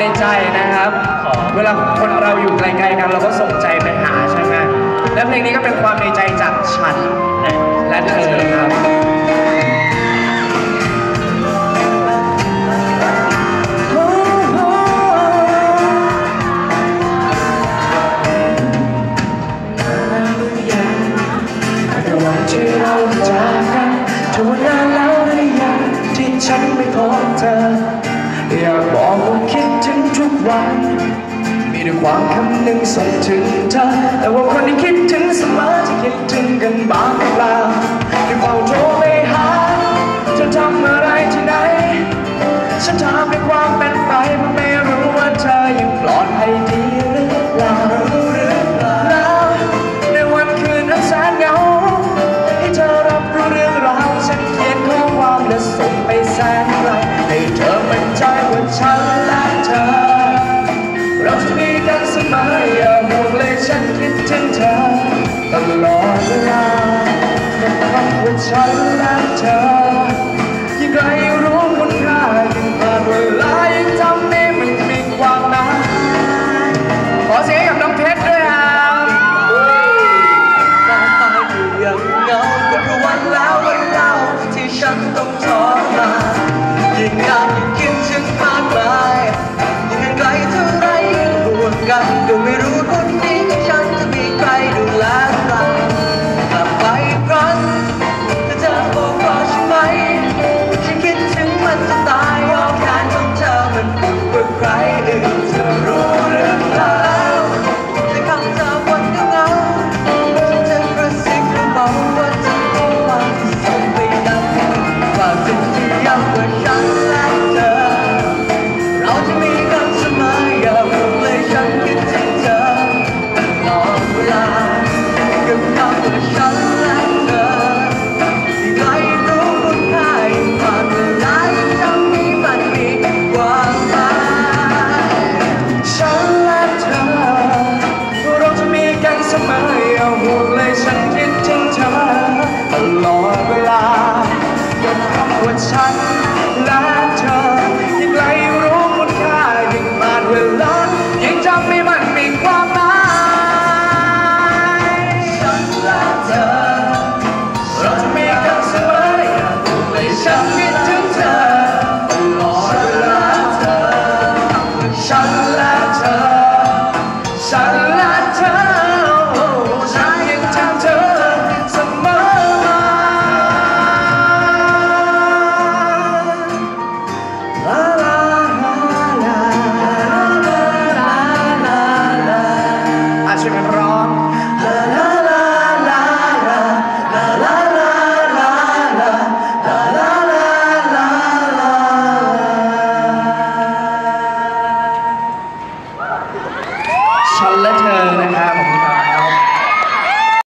ในใจนะครับ เวลาคนเราอยู่ไกลๆกันเราก็ส่งใจไปหาใช่ไหมและเพลงนี้ก็เป็นความในใจจากฉันนะ ทุกวัน มีแต่ความคำหนึ่งส่งถึงเธอ แต่ว่าคนที่คิดถึงเสมอจะคิดถึงกันบ้าง ฉันคิดถึงเธอตลอดเวลาแต่คำว่าฉันและเธอยิ่งไกล ฉันและเธอยังไกลรู้คุณค่ายังผ่านเวลายังจำให้มันมีความหมายฉันและเธอเราจะมีกันเสมออย่าลืมในฉันคิดถึงเธอตลอดเวลาเธอฉันและเธอฉันและเธอ